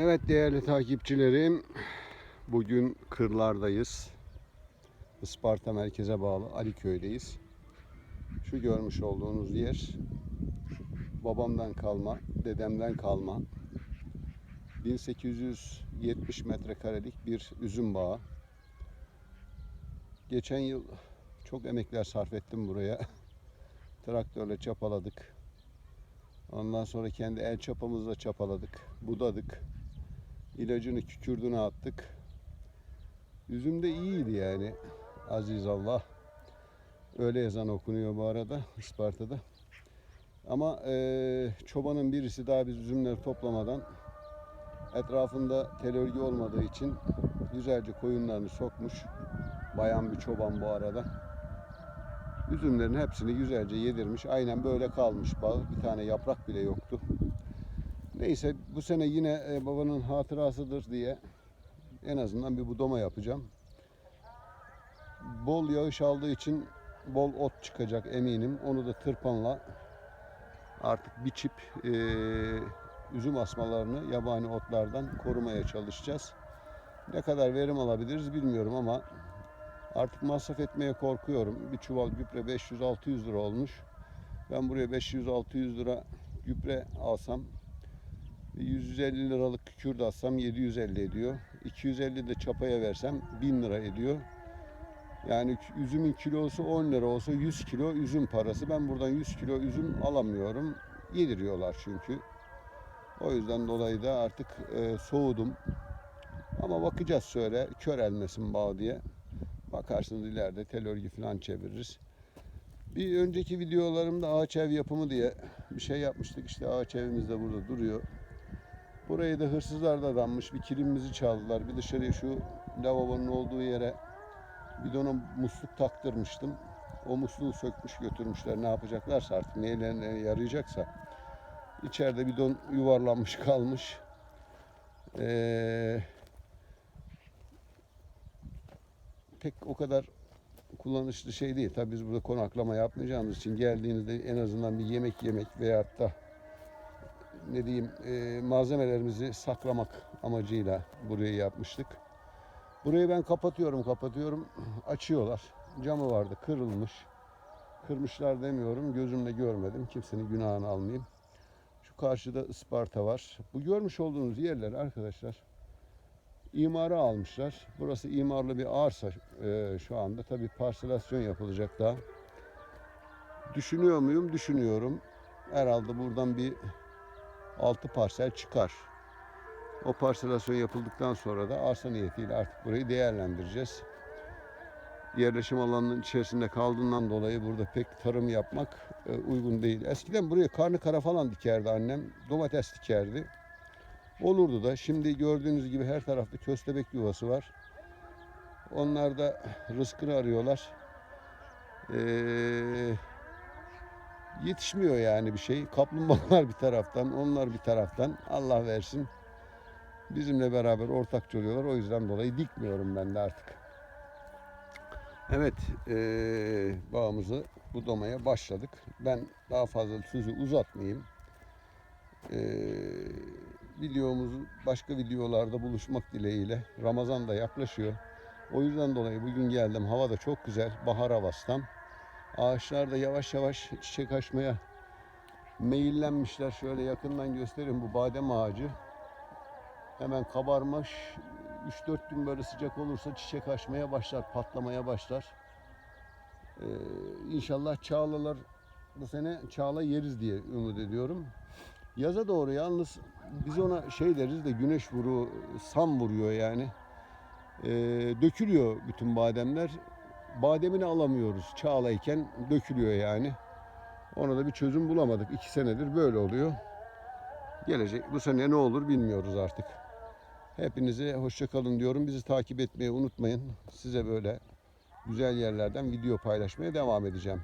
Evet değerli takipçilerim. Bugün kırlardayız. Isparta merkeze bağlı Aliköy'deyiz. Şu görmüş olduğunuz yer babamdan kalma, dedemden kalma 1870 metrekarelik bir üzüm bağı. Geçen yıl çok emekler sarf ettim buraya. Traktörle çapaladık. Ondan sonra kendi el çapamızla çapaladık, budadık. İlacını kükürdüğüne attık. Üzüm de iyiydi yani. Aziz Allah. Öyle ezan okunuyor bu arada Isparta'da. Ama eee, çobanın birisi daha biz üzümleri toplamadan etrafında tel olmadığı için güzelce koyunlarını sokmuş. Bayan bir çoban bu arada. Üzümlerin hepsini güzelce yedirmiş. Aynen böyle kalmış bağ. Bir tane yaprak bile yoktu. Neyse bu sene yine e, babanın hatırasıdır diye en azından bir budama yapacağım. Bol yağış aldığı için bol ot çıkacak eminim. Onu da tırpanla artık biçip e, üzüm asmalarını yabani otlardan korumaya çalışacağız. Ne kadar verim alabiliriz bilmiyorum ama Artık masraf etmeye korkuyorum. Bir çuval gübre 500-600 lira olmuş. Ben buraya 500-600 lira gübre alsam 150 liralık kükürt atsam 750 ediyor. 250 de çapaya versem 1000 lira ediyor. Yani üzümün kilosu 10 lira olsa 100 kilo üzüm parası. Ben buradan 100 kilo üzüm alamıyorum. Yediriyorlar çünkü. O yüzden dolayı da artık e, soğudum. Ama bakacağız şöyle kör elmesin bağ diye. Bakarsınız ileride tel örgü falan çeviririz. Bir önceki videolarımda ağaç ev yapımı diye bir şey yapmıştık. İşte ağaç evimiz de burada duruyor. Burayı da hırsızlar da danmış. Bir kilimimizi çaldılar. Bir dışarıya şu lavabonun olduğu yere bidona musluk taktırmıştım. O musluğu sökmüş götürmüşler. Ne yapacaklarsa artık neylerine yarayacaksa. İçeride bidon yuvarlanmış kalmış. Eee pek o kadar kullanışlı şey değil. Tabii biz burada konaklama yapmayacağımız için geldiğinizde en azından bir yemek yemek veyahut da ne diyeyim e, malzemelerimizi saklamak amacıyla burayı yapmıştık. Burayı ben kapatıyorum kapatıyorum açıyorlar. Camı vardı kırılmış. Kırmışlar demiyorum gözümle görmedim. Kimsenin günahını almayayım. Şu karşıda Isparta var. Bu görmüş olduğunuz yerler arkadaşlar imara almışlar. Burası imarlı bir arsa e, şu anda. Tabii parselasyon yapılacak daha. Düşünüyor muyum? Düşünüyorum. Herhalde buradan bir 6 parsel çıkar. O parselasyon yapıldıktan sonra da arsa niyetiyle artık burayı değerlendireceğiz. Yerleşim alanının içerisinde kaldığından dolayı burada pek tarım yapmak e, uygun değil. Eskiden buraya karnı kara falan dikerdi annem. Domates dikerdi. Olurdu da. Şimdi gördüğünüz gibi her tarafta köstebek yuvası var. Onlar da rızkını arıyorlar. Ee, yetişmiyor yani bir şey. Kaplumbağalar bir taraftan, onlar bir taraftan. Allah versin. Bizimle beraber ortakça oluyorlar. O yüzden dolayı dikmiyorum ben de artık. Evet, ee, bağımızı budamaya başladık. Ben daha fazla sözü uzatmayayım. Ee, videomuzu başka videolarda buluşmak dileğiyle. Ramazan da yaklaşıyor. O yüzden dolayı bugün geldim. Hava da çok güzel. Bahar havasından. Ağaçlar da yavaş yavaş çiçek açmaya meyillenmişler. Şöyle yakından göstereyim bu badem ağacı. Hemen kabarmış. 3-4 gün böyle sıcak olursa çiçek açmaya başlar, patlamaya başlar. Ee, inşallah çağlalar bu sene çağla yeriz diye umut ediyorum. Yaza doğru yalnız biz ona şey deriz de güneş vuru, sam vuruyor yani. Ee, dökülüyor bütün bademler. Bademini alamıyoruz çağlayken dökülüyor yani. Ona da bir çözüm bulamadık. İki senedir böyle oluyor. Gelecek bu sene ne olur bilmiyoruz artık. Hepinize hoşça kalın diyorum. Bizi takip etmeyi unutmayın. Size böyle güzel yerlerden video paylaşmaya devam edeceğim.